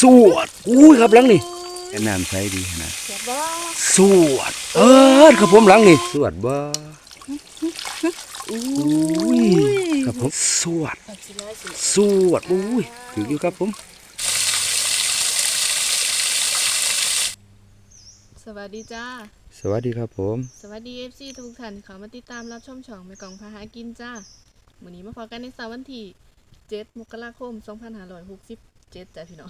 สวดอุ้ยครับหลังนี่แนะน้ำใช้ดีนะเสียบบ่สวดเออครับผมหลังนี่สวดบ่อุ้อุ้ยครับผมสวดเอาสิร้อยสิสวดอุ้ยถืออยู่ครับผมสวัสดีจ้า สวัสดีครับผม สวัสดี FC ทุกท่านที่เขามาติดตามรับชมช่องแม่กองพาหากินจ้าวันนี้มาพอกันในเสาร์วันที่ 7 มกราคม 2567จ้าพี่น้อง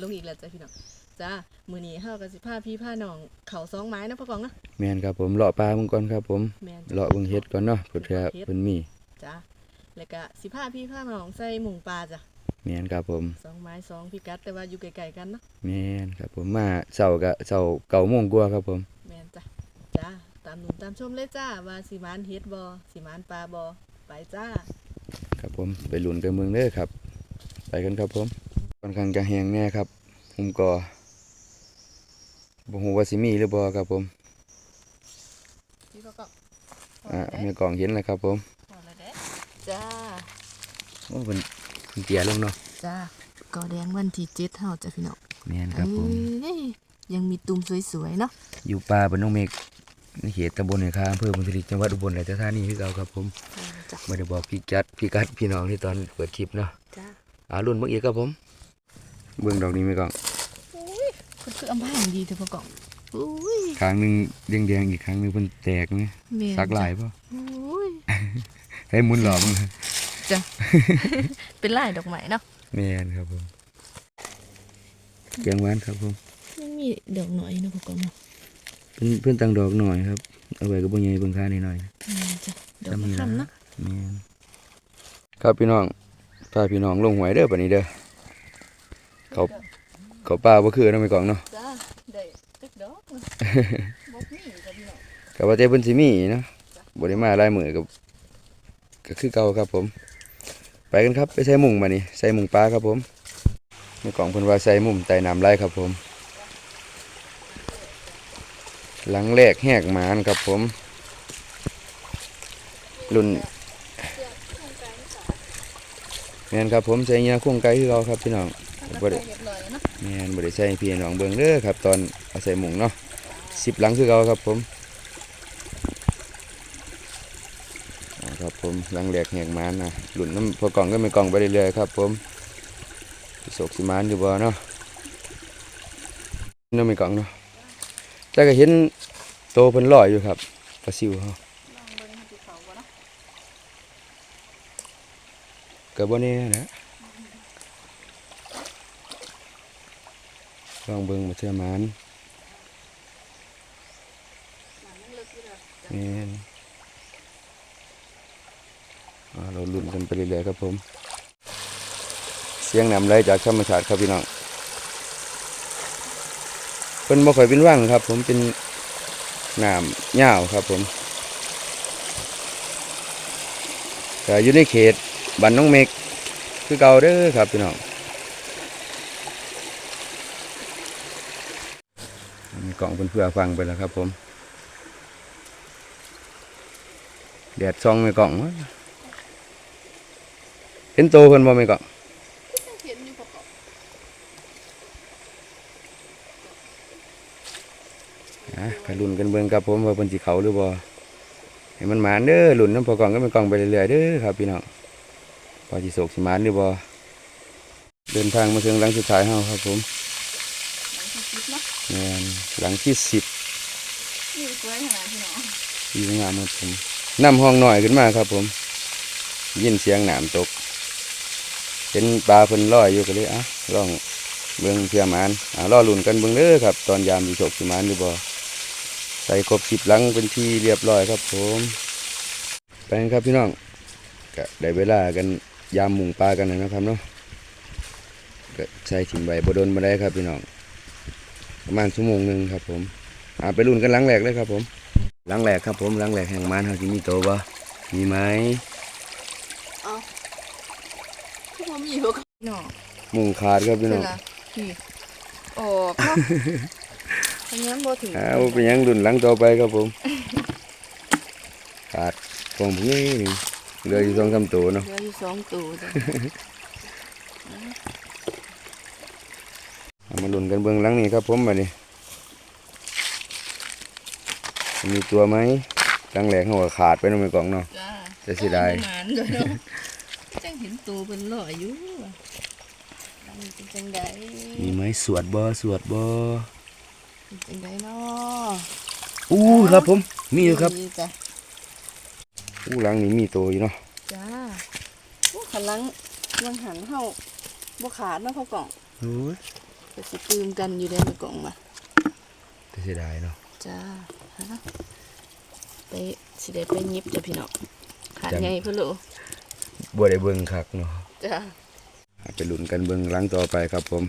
ลงอีกแล้วจ้าพี่น้อง จ้า มื้อนี้เฮาก็สิพาพี่พาน้องเขาสองไม้นะพ่อกองนะแม่นครับผมเลาะปลาเบิ่งก่อนครับผมแม่นเลาะเบิ่งเฮ็ดก่อนเนาะเพื่อจะเพิ่นมีจ้าแล้วก็สิพาพี่พาน้องใส่หมุงปลาจ้ะแม่นครับผมสองไม้สองพิกัดแต่ว่าอยู่ไกลๆกันเนาะแม่นครับผมมาเช้าก็เช้าเก้าโมงกว่าครับผมแม่นจ้ะจ้าตามหนุนตามชมเลยจ้าว่าสิมานเฮ็ดบ่สิมานปลาบ่ไปจ้า ครับผมไปลุ้นกันเมืองเด้อครับ ไปกันครับผมค่อนข้างจะแห้งแน่ครับผมก็บ่ฮู้ว่าสิมีหรือบ่ครับผมพี่ก็ก็อ่าแม่กล่องเห็นแล้วครับผมพอแล้วเด้จ้าโอ้เพิ่นเพิ่นเตียลงเนาะจ้าก็แดงวันที่เจ็ดเฮาจ้ะพี่น้องแม่นครับผมเอ้ยยังมีตุ่มสวยๆเนาะอยู่ป่าบ้านน้องเมฆ ในเขตตำบลเหนือคาอำเภอบุญทลีจังหวัดอุบลราชธานีคือเก่าครับผมอืมจ้ะไม่ได้บอกพี่กัดพี่กัดพี่น้องที่ตอนเปิดคลิปเนาะจ้าอ่ารุ่นเบิ่งอีกครับผม เบิ่งดอกนี้ไหมกล่องอุ้ยคุณคืออำพางดีเถอะพ่อกองอุ้ยครั้งหนึงแดงๆอีกครั้งหนึงเพิ่นแตกนี่แม่นสักหลายจ้ะป่ะอุ้ยให้หมุนหลอกมั้งจ้ะเป็นลายดอกไม้เนาะแม่นครับผมแกงหวานครับผมมันมีดอกหน่อยเนาะพ่อกองเนาะ เพิ่นเพิ่นตั้งดอกหน่อยครับ เอาไว้ก็บ่ใหญ่เบิ่งค่านิดหน่อยแม่นจ้ะดอกจำมะนี่ขามนะเนาะแม่นครับพี่น้องพาพี่น้องลงหวยเด้อบัดนี้เด้อเขาเขาป่าบ่คือเนาะไม่กล่องเนาะจ้าได้ตึกดอกบ่มีจ้ะพี่น้องก็ว่าแต่เพิ่นสิมีเนาะบ่ได้มาหลายมื้อก็ก็คือเก่าครับผม ไปกันครับไปใส่มุงมานี่ใส่มุงปลาครับผมในกล่องเพิ่นว่าใส่มุมใต้น้ำไหลครับผม หลังแรกแหกหมานครับผม รุ่นแม่นครับผมใส่เงี้ยคุ้งไก่คือเราครับพี่น้องบ่ได้เรียบร้อยแล้วเนะแม่นบ่ได้ใส่ให้พี่น้องเบิ่งเด้อครับตอนเอาใส่มุงเนาะสิบหลังคือเราครับผมครับผมหลังแรกแหกมานนะรุ่นน้ำพอกล่องก็ไม่กล่องไปเรื่อยๆครับ ผมโศกสิมานอยู่บ่เนาะน้ำไม่กล่องเนาะ แต่ก็เห็นโตเพิ่นลอยอยู่ครับปลาซิวเฮาลองเบิ่งให้เขาบ่เนาะก็บ่แน่นะลองเบิ่งมาเทื่อหมานมันยังเลิกอยู่แล้วแม่นอ่าเราลุ้นกันไปเรื่อยๆครับผม เสียงน้ำไหลจากธรรมชาติครับพี่น้อง เพิ่นบ่ค่อยเป็นว่างครับ ผมเป็นน้ำยาวครับผมก็อยู่ในเขตบ้านน้องเมกคือเก่าเด้อครับพี่น้องมีกล่องเพิ่นเพื่อฟังไปแล้วครับ ผมแดดซองไม่กล่องเห็นโตเพิ่นบ่ไม่กล่อง เห็นอยู่พ่อกอง อะไปลุ้นกันเบิ่งครับผมว่าเพิ่นสิเขาหรือบ่ให้มันหมานเด้อหลุ้นน้ำพอกองก็ไม่กองไปเรื่อยๆเด้อครับพี่น้องพอสิโศกสิหมานหรือบ่เดินทางมาถึงหลังสุดท้ายเฮาครับผมหลังที่คิดเนาะแม่นหลังที่สิบนี่สวยขนาดพี่น้องอยู่งามครับผมน้ำห้องหน่อยขึ้นมาครับผม ยินเสียงหน้ำตก เห็นปลาเพิ่นลอยอยู่ก็เลยอะล่องเบิ่งเพื่อหมานอ่ารอลุ้นกันเบิ่งเด้อครับ ตอนยามสิโศกสิหมานหรือบ่ ใส่ครบสิบหลังเป็นที่เรียบร้อยครับผมไปกันครับพี่น้องก็ได้เวลากันยามหมุงปลากันแล้วนะครับเนาะก็ใส่ถิ่มใบบโดนมาได้ครับพี่น้องประมาณชั่วโมงหนึ่งครับผมอ่าไปลุ้นกันหลังแรกเลยครับผมหลังแรกครับผมหลังแรกแห่งมันเขาที่มีโตวบ่มีไหมคือบ่มีพ่อกองพี่น้องมุงขาดครับพี่เสร็น้จองละนี่ออก เนาะอันนี้บ่ถึงอ้าวเป็นหยังรุ่นหลังต่อไปครับผมขาดกองพวกนี้นี่เหลืออยู่สองสามตัวเนาะเหลืออยู่สองตัวจ้ะเอามาลุ้นกันเบื้องหลังนี่ครับผมมาดิมีตัวไหมตั้งแหลกหัวขาดไปเน้องไม่กล่องเนาะจ้าจะเสียดายประมาณเด้อเนาะจังเห็นตัวเป็นหล่ออยู่ว่ะอันนี้เป็นจังไดมีไหมสวดบ่สวดบ่ เป็นจังไดเนาะอู้ครับผม มีอยู่ครับ ดีจ้ะอู้หลังนี่มีตัวอยู่เนาะ จ้าโอ้ขันหลังยังหันเฮาบ่ขาดเนาะเขากล่องโอ้ยก็สิปืมกันอยู่ในมือกล่องมาจะเสียดายเนาะ จ้าฮะไปสิได้ไปยิบจ้ะพี่น้องขาดไงเพื่อโลบ่ได้เบิ่งคักเนาะ จ้าเอาไปลุ้นกันเบิ่งหลังต่อไปครับผม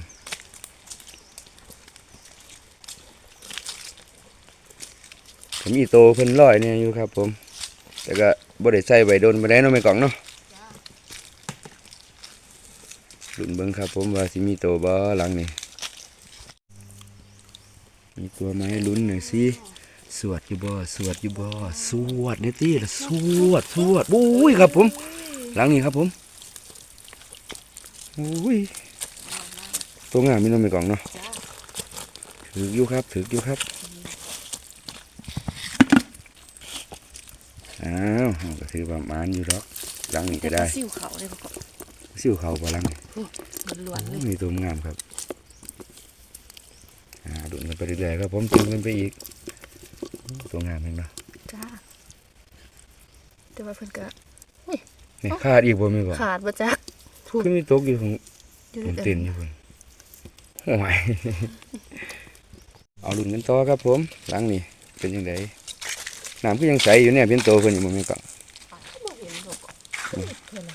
มีโตเพิ่นร้อยเนี่ยอยู่ครับ ผม แต่ก็บ่ได้ใส่ใบโดนมาได้เนาะไม่กล่องเนาะลุ้นเบิ่งครับ ผมว่าสิมีโตบ่หลังนี่มีตัวไหมลุ้นหน่อยสิสวดอยู่บ่สวดอยู่บ่สวดเนตี้ละสวดสวดบุ้ยครับผม หลังนี้ครับผมอุ้ยตัวงามมีน้องไม่กล่องเนาะถืออยู่ครับถืออยู่ครับอ้าวเราก็ ถือประมาณอยู่ดอกหลังนี้ก็ได้ซิวเขาเลยพ่อซิ่วเขาบ่หลังนี่มันล้วนๆเลยมีตัวงามครับอ่าดุนกันไปเรื่อยๆครับผมจุนกันไปอีก ตัวงามเห็นเนาะจ้าแต่ว่าเพิ่นก็นี่ขาดอีกบ่มีบ่ขาดบ่จักคือมีตกอยู่ของอยู่ผมในเต้นอยู่คนโอ้ยเอาดุนกันต่อครับผมหลังนี่เป็นยังไงน้ำก็ยังใสอยู่เนี่ยเป็นโตเพิ่นอยู่บ่มีกล่อง บ่เห็นหรอก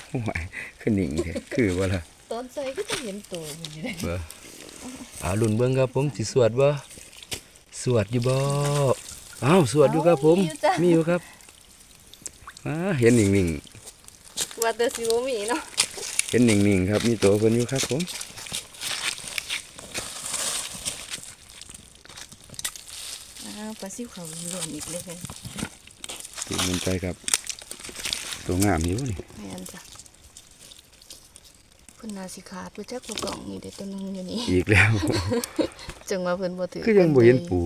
เพิ่นน่ะโอ้ยคือหนิ่งแท้คือบ่ล่ะตอนใส่ก็จะเห็นตัวเพิ่นอยู่ได้เบ่เอาลุนเบิ่งครับผมสิสวดบ่สวดอยู่บ่อ้าวสวดอยู่ครับผม มีอยู่ครับอ่าเห็นนิ่งว่าแต่สิบ่มีเนาะๆเห็นนิ่งๆครับ มีตัวเพิ่นอยู่ครับผมอ้าวปลาซิวเขาล้วนอีกเลยเพิ่นตื่นมันใจครับ ตัวงามอยู่นี่แม่นจ้ะเพิ่นน่าสิขาดบ่จักบ่กล่องนี่เด้ตัวหนึงอยู่นี่อีกแล้ว จังว่าเพิ่นบ่ถือคือยังบ่เห็นปู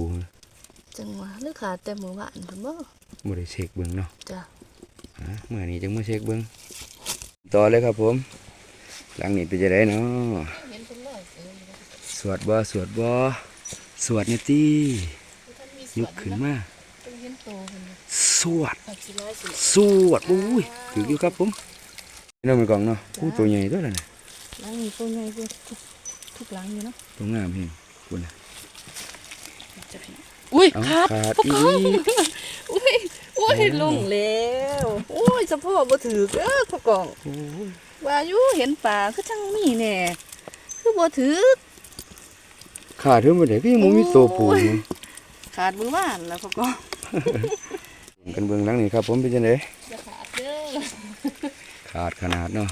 จังว่าหรือขาดแต่มื้อวานเพิ่นบ่บ่ได้เช็คเบิ่งเนาะจ้ะอ่าเมื่อนี้จังมาเช็คเบิ่งต่อเลยครับผม หลังนี้เป็นจะได้เนาะเห็นเป็นร้อยเออสวดบ่สวดบ่สวดนี่ติท่านมีสยวกนขึ้นนะมาต้องเห็นโตเพิ่นนะสวดผักสิร้อยสิสวดอุ้ยถืออยู่ครับผมนี่เราไปกล่องเนาะอู้ตัวใหญ่ตัวนั้นน่ะ หลังนี้ตัวใหญ่กว่าทุกทุกหลังอยู่เนาะตัวงามเฮงคุณน่ะจะพี่อุ้ยเอาขาดขาดพวกอีเขากอุ้ยอุ้ยลงแล้วอุ้ยสะโพกบ่ถือเด้อพ่อกองโอ้ยว่าอยู่เห็นป่าคือจังมีแน่คือบ่ถือขาดเท่าไหร่ก็ยังบ่มีตัวปูอยู่ขาดมือว่านแล้วพ่อกองกันเบื้องหลังนี่ครับ ผมเป็นจังไดจะขาดเด้อขาดขนาดเนาะ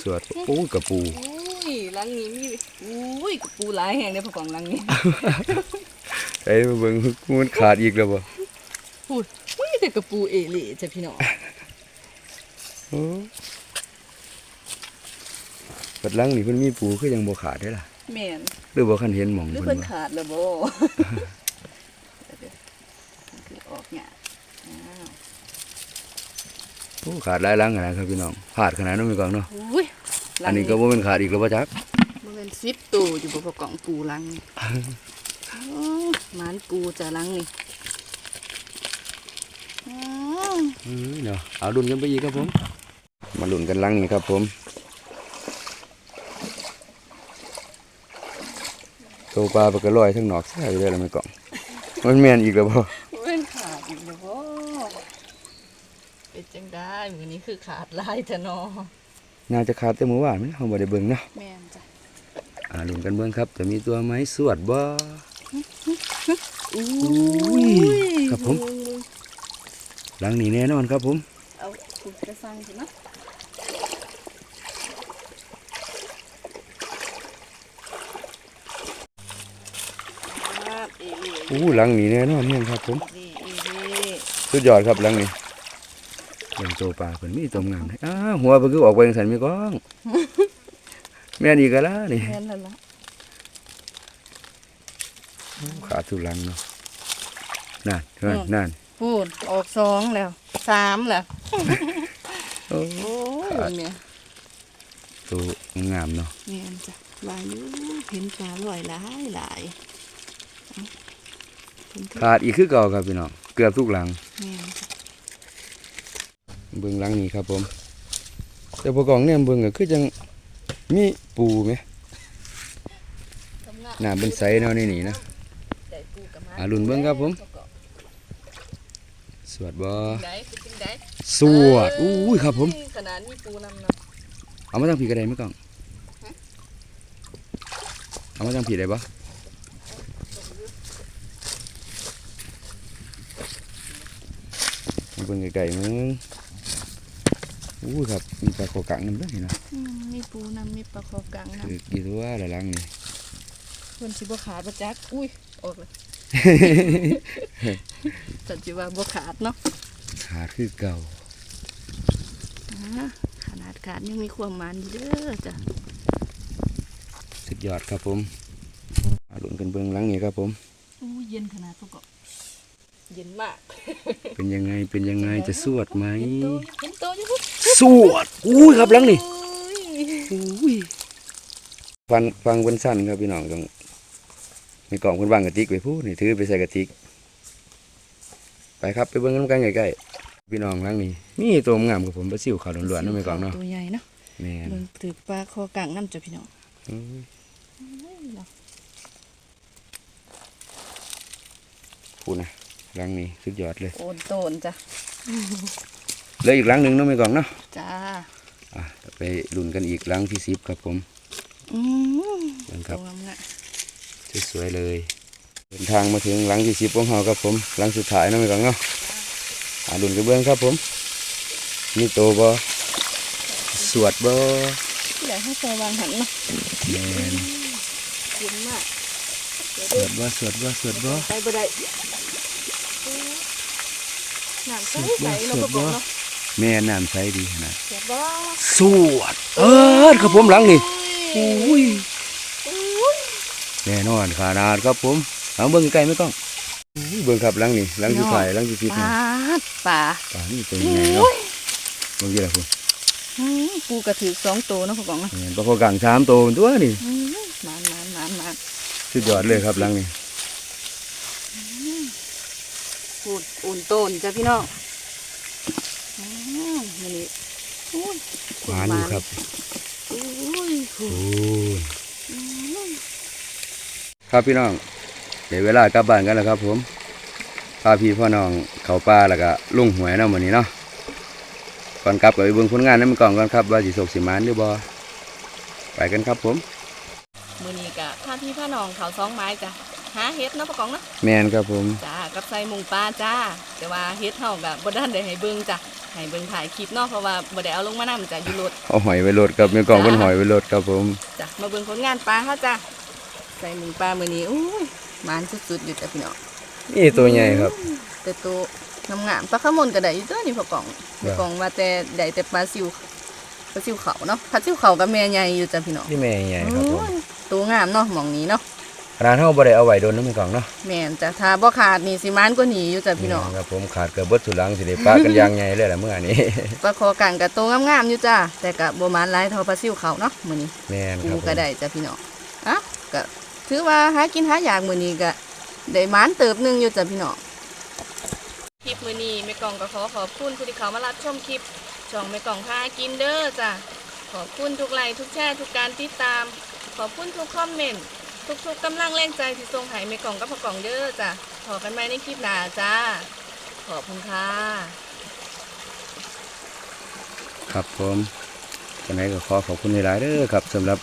สวดโอ้ยกระปูอุ้ยหลังนี้มีอุ้ยปูหลายแห่งเด้อพ่อกองหลังนี้ไอ้มาเบิ่งมันขาดอีกแล้วบ่พูดอุ้ยแต่กระปูเอเล่จ้ะพี่น้องโอ้ปัดหลังนี่เพิ่นมีปูคือยังบ่ขาดได้ล่ะแม่นหรือบ่คันเห็นหม่องหรือเพิ่เพิ่นนบ่ขาดแล้วบ่ เดี๋ยวๆคือออกเนี่ยอ้าว โอ้ขาดหลายหลังขนาดครับพี่น้องขาดขนาดนั้นมีกล่องเนาะอุ้ยหลัอังนนี้ก็บ่แม่นขาดอีกแล้วบ่จักมันเป็นซิปตูอยู่บนกล่องปูหลังนี่อ๋อหมานปูจะหลังนี่อ๋อเอ้ยเนาะเอาดุนกันไปอีกครับผม มาลุ้นกันหลังนี้ครับผมตัวปลาปลากระลอยทั้งนอกใช่เลยละไม่กล่องมันแม่นอีกแล้วบ่ เป็นขาดอีกแล้วบ่เป็น จังได้มือนี้คือขาดลายจะนอน่าจะขาดแต่เมื่อวานมั้ยเฮาบ่ได้เบิ่งเนาะแม่นจ้ะอ่าลุ้นกันเบิ่งครับ จะมีตัวไหมสวดบ่อุ้ยครับผม หลังนี้แน่นอนครับผมเอาขุดกระสังสิเนาะครับเอเล่อู้หลังนี้แน่นอนเนี่ยครับผมนี่เอเล่สุดยอดครับหลังนี้ เป็นตัวปลาเพิ่นมีตัวงามเลยอ้าวหัวเพิ่นคือออกไปจังซั่นมีกล้อง แม่นอีกแล้วล่ะนี่แม่นแล้วล่ะขาทุลังเนาะนั่นเห็นไหมอืมนั่นพูดออกสองแล้วสามแล้วโอ้โอ้ยเนี่ยตัวงามเนาะแม่นจ้ะหลายอยู่เห็นปลาลอยหลายหลายเอาเพิ่นก็ขาดอีกคือเก่าครับพี่น้องเกือบทุกหลังแม่นจ้ะ เบื้องหลังนี้ครับผม แต่ประกองเนี่ยเบื้องก็คือจังมีปูไหมทำงานหน้าเป็นใสเนาะนี่นี่นะได้ปูกับมาอ่าลุ้นเบิ่งครับผม สวดบ่ได้คือจังได้สวดอู้ยครับผมขนาดมีปูนำเนาะเอามาตั้งผีกระไดไหมกล่องเอามาตั้งผีได้ปะมาเบิ่งไก่ๆมึง อู้ยครับมีปลาโคกังน้ำด้วยเนาะอืมมีปูนำมีปลาคอกลางนำคือกี่ตัวละลังนี่เพิ่นสิบ่ขาดบ่จักอุ้ยออกเลยจัดสิว่าบ่ขาดเนาะขาดคือเก่าอ่าขนาดขาดยังมีความหมันอยู่เด้อจ้ะสุดยอดครับผมเอาลุ้นกันเบิ่งหลังนี่ครับผมอู้เย็นขนาดพวกก็เย็นมาก เป็นยังไงเป็นยังไงจะสวดไหม สวดอุ้ยครับหลังนี่อุ้ยอุ้ยฟังฟังเพิ่นสั้นครับพี่น้องต้องมีกล่องเพิ่นวางกระติกไว้พูดนี่ถือไปใส่กระติก ไปครับไปเบิ่งน้ำกันใกล้ๆพี่น้องหลังนี้มีตัวงามกับผมปลาซิวขาวล้วนๆเนาะไม่กล่องเนาะตัวใหญ่เนาะแม่นเบิ่งถือปลาคอกลางน้ำจ้ะพี่น้องอุ้ยอุ้ยเนาะพูดนะหลังนี้สุดยอดเลย โอนโตนจ้ะ เหลืออีกหลังหนึ่งเนาะไม่กล่องเนาะจ้าอะไปลุ้นกันอีกหลังที่สิบครับผมอืมเบิ่งครับตัวงามงะสวยๆเลยเดินทางมาถึงหลังที่สิบของเราครับผมหลังสุดท้ายเนาะไม่กล่องเนาะอะลุ้นกันเบิ่งครับผมมีโตบ่สวดบ่ที่ไหนให้ใส่วางหันเนาะแม่นเย็นมากเดี๋ยวสเด้วอดบ่สวดบ่สวดบ่ไปบ่ได้น้ำใสใสเนาะพวกก็เนาะ แม่น้ำใสดีขนาดเสียบ่สวด เออครับผมหลังนี่อุ้ยอุ้ยแน่นอนขนาดครับผมหลังเบิ่งใกล้ๆไม่ต้องอุ้ยเบิ่งครับหลังนี่หลังสุดท้ายหลังที่สิบปนี่ลาปลาป่านี่ตัวใหญ่เนาะเบิ่งยี่ละคุณอืมปูกระถือสองตัวเนาะพวกกองเนาะแม่นปลาโคกังสามตัวตัวนี่อืมมานมานมานมานสุดยอดเลยครับหลังนี่ปูดอุ่นโตนจ้ะพี่น้องอื มมันนี่อุ้ยหวานอยู่ครับอุ้ยโอ้ยครับพี่น้องเดี๋ยวเวลากลับบ้านกันแล้วครับ ผมพาพี่พ่อน้องเขาป่าแล้วก็ลุงหวยเนาะมื้อนี้เนาะก่อนกลับก็ไปเบิ่งผลงานนั้นก่อนก่อนครับว่าสิโศกสิมานหรือบ่ไปกันครับผมมือนี้กะพาพี่พาน้องเขาสองไม้จ้ะหาเฮ็ดเนาะพวกกองเนาะแมนครับผมจ้ากับใส่หมุงปลาจ้า แต่ว่าเฮ็ดเฮากับบ่ได้ได้ให้เบิ่งจ้ะ ให้เบิ่งถ่ายคลิปเนาะเพราะว่าบ่ได้เอาลงมานำจ้ะอยู่รถเอาหอยไปโหลดครับมีกล่องเป็นหอยไปโหลดครับผมจ้ะมาเบิ่งผลงานปลาเฮาจ้ะใส่หมุงปลามื้อนี้อุ้ยหมานสุดๆอยู่จ้ะพี่น้องนี่ตัวใหญ่ครับ แต่ตัวงามๆปลาขมนก็ได้อยู่ตัวนี่พอกล่องครับกล่องว่าแต่ได้แต่ปลาซิวปลาซิวเขาเนาะปลาซิวเขากับแม่ใหญ่อยู่จ้ะพี่น้องนี่แม่ใหญ่ครับผมโอ้ยตัวงามเนาะหมองนี้เนาะ ขนาดเท่าบ่ได้เอาไว้โดนน้ำมีกล่องเนาะแม่นจ้ะถ้าบ่ขาดนี่สิมานกว่านี้อยู่จ้ะพี่น้องแม่ครับผมขาดเกือบเบิดสุดหลังสิได้ปลากันอยางใหญ่เลยล่ะเมื่อนี้ปลาคอกังกับตัวงามๆอยู่จ้ะแต่กับบ่มานหลายเท่าปลาซิวเขาเนาะมื้อนี้แม่นคกูรับผก็มได้จ้ะพี่น้องอะก็ถือว่าหากินหาอยากมื้อนี้ก็ได้หมานเติบหนึงอยู่จ้ะพี่น้องคลิปมื้อนี้แม่กล่องก็ขอขอบคุณผู้ที่เข้ามารับชมคลิปช่องแม่กล่องพากินเด้อจ้ะขอบคุณทุกไลค์ทุกแชร์ทุกการติดตาม ขอบคุณทุกคอมเมนต์ ทุกๆกำลังแรงใจที่ส่งให้แม่กล่องกับพ่อกล่องเด้อจ้ะพอกันใหมในคลิปหน้าจ้า ขอบคุณค่ะ ครับผมจังไดก็ขอขอบคุณหลายๆเด้อครับสำหรับ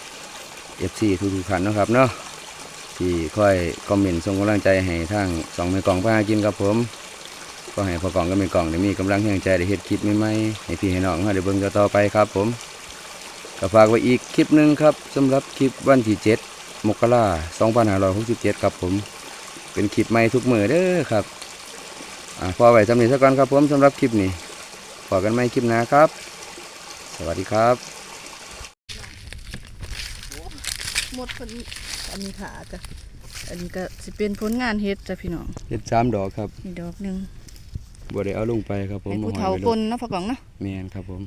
FC ทุกๆท่านนะครับเนาะที่ค่อยคอมเมนต์ส่งกำลังใจให้ทางสองแม่กล่องพากินครับผมก็ให้พอกล่องกับแม่กล่องได้มีกำลังแห่งใจได้เฮ็ดคลิปใหม่ๆให้พี่ให้น้องเฮาได้เบิ่งต่อไปครับ ผมก็ฝากไว้อีกคลิปหนึ่งครับสำหรับคลิปวันที่7 มกราคม2567ครับผม เป็นคลิปใหม่ทุกมื้อเด้อครับอ่าพอไว้สำนี้ซะก่อนครับผมสำหรับคลิปนี้พอกันใหม่คลิปหน้าครับ สวัสดีครับ หมดคนอันนี้ขาจ้ะอันนี้ก็สิเป็นผลงานเฮ็ดจ้ะพี่น้องเฮ็ดสามดอกครับ นี่ดอกหนึ่งบ่ได้เอาลงไปครับผมให้ผู้อเฒ่าไว้คลงนเนาะพ่อกล่องเนาะแม่นครับผม